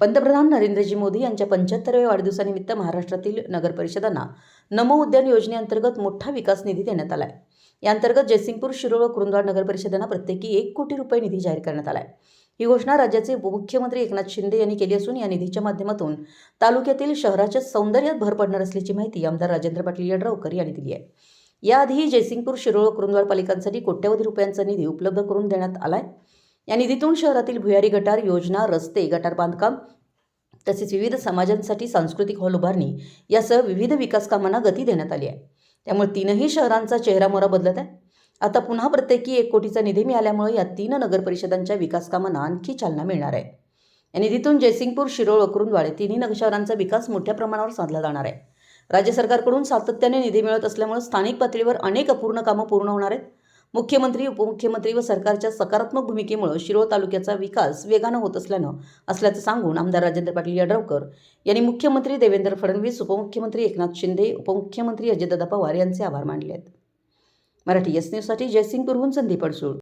पंतप्रधान नरेंद्रजी मोदी यांच्या पंच्याहत्तराव्या वाढदिवसानिमित्त महाराष्ट्रातील नगरपरिषदांना नमो उद्यान योजनेअंतर्गत मोठा विकास निधी देण्यात आला आहे याअंतर्गत जयसिंगपूर शिरोळ व कुरुंदवाड नगरपरिषदांना प्रत्येकी एक कोटी रुपये निधी जाहीर करण्यात आला आहे ही घोषणा राज्याचे उपमुख्यमंत्री एकनाथ शिंदे यांनी केली असून या निधीच्या माध्यमातून तालुक्यातील शहराच्या सौंदर्यात भर पडणार असल्याची माहिती आमदार राजेंद्र पाटील यड्रावकर यांनी दिली आहे. याआधीही जयसिंगपूर शिरोळ कुरुंदवाड पालिकांसाठी कोट्यवधी रुपयांचा निधी उपलब्ध करून देण्यात आलाय. या निधीतून शहरातील भुयारी गटार योजना रस्ते गटार बांधकाम तसेच विविध समाजांसाठी सांस्कृतिक हॉल उभारणी यासह विविध विकास कामांना गती देण्यात आली आहे. त्यामुळे तीनही शहरांचा चेहरामोहरा बदलत आहे. आता पुन्हा प्रत्येकी एक कोटीचा निधी मिळाल्यामुळे या तीन नगर परिषदांच्या विकास कामांना आणखी चालना मिळणार आहे. या निधीतून जयसिंगपूर शिरोळ अकरुंदवाडे तिन्ही नग शहरांचा विकास मोठ्या प्रमाणावर साधला जाणार आहे. राज्य सरकारकडून सातत्याने निधी मिळत असल्यामुळे स्थानिक पातळीवर अनेक अपूर्ण कामं पूर्ण होणार आहेत. मुख्यमंत्री उपमुख्यमंत्री व सरकारच्या सकारात्मक भूमिकेमुळे शिरोळ तालुक्याचा विकास वेगानं होत असल्यानं असल्याचं सांगून आमदार राजेंद्र पाटील यड्रावकर यांनी मुख्यमंत्री देवेंद्र फडणवीस उपमुख्यमंत्री एकनाथ शिंदे उपमुख्यमंत्री अजितदादा पवार यांचे आभार मानले आहेत मराठी एस न्यूजसाठी जयसिंगपूरहून संदीप अडसूळ.